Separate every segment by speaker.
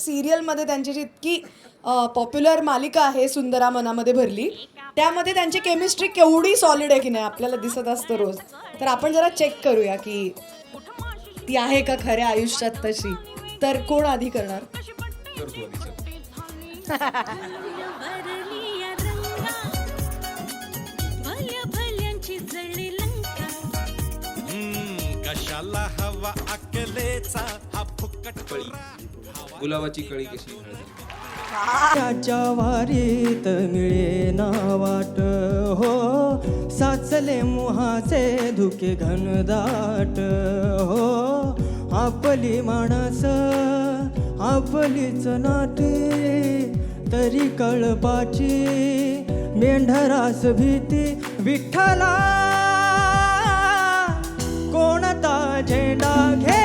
Speaker 1: सिरियलमध्ये त्यांची जी इतकी पॉप्युलर मालिका आहे सुंदरा मनामध्ये भरली त्यामध्ये त्यांची केमिस्ट्री केवढी सॉलिड आहे की नाही आपल्याला दिसत असतं रोज. तर आपण जरा चेक करूया की ती आहे का खऱ्या आयुष्यात तशी? तर कोण आधी करणार?
Speaker 2: कशाला हवा अकलेचा?
Speaker 3: गुलाबाची कळी कशी हळदी
Speaker 4: त्याच्या वारीत मिळे ना वाट हो. साचले मुहाचे धुके घनदाट हो. आपली माणस आपलीच नाटी तरी कळपाची मेंढरास भीती विठ्ठला. कोणता झेंडा
Speaker 5: घे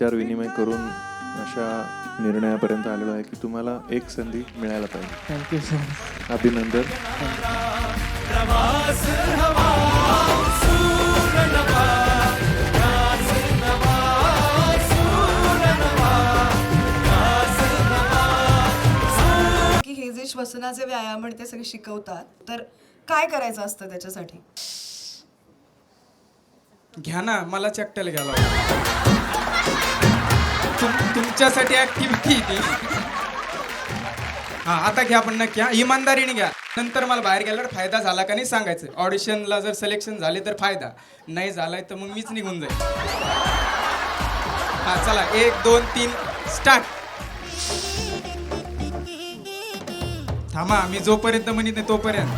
Speaker 5: विचार विनिमय करून अशा निर्णयापर्यंत आलेलो आहे की तुम्हाला एक संधी मिळायला पाहिजे.
Speaker 4: थँक्यू सो मच
Speaker 5: अभिनंदन.
Speaker 1: की हे जे श्वसनाचे व्यायाम आणि ते सगळे शिकवतात तर काय करायचं असतं त्याच्यासाठी?
Speaker 6: घ्या ना मलाच एकट्याला घ्यायला तुमच्यासाठी ऍक्टिव्हिटी ती. हा आता घ्या पण नक्की हा. इमानदारीने घ्या. नंतर मला बाहेर गेल्यावर फायदा झाला का नाही सांगायचं. ऑडिशनला जर सिलेक्शन झाले तर फायदा. नाही झालाय तर मग मीच निघून जाईल हा चला. एक दोन तीन स्टार्ट थांबा मी जोपर्यंत म्हणत नाही तोपर्यंत.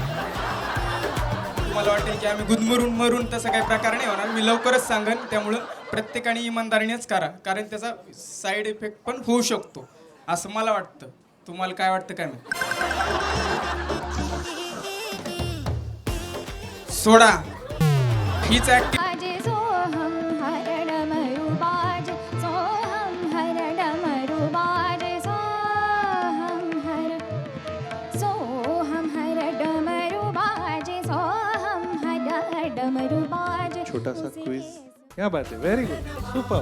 Speaker 6: तुम्हाला वाटेल की आम्ही गुदमरून मरून तसं काही प्रकार नाही होणार. मी लवकरच सांगेन त्यामुळं प्रत्येकाने इमानदारीनेच करा कारण त्याचा साईड इफेक्ट पण होऊ शकतो असं मला वाटतं. तुम्हाला काय वाटतं काय माहीत? सोडा. हीच ऍक्टिव्ह
Speaker 7: बाजे सोहम हरणमरु बाजे सोहम हरणमरु बाजे सोहम हर सोहम हरडमरु बाजे सोहम हरडमरु बाजे।
Speaker 5: छोटासा quiz é Yeah, but very good. Super.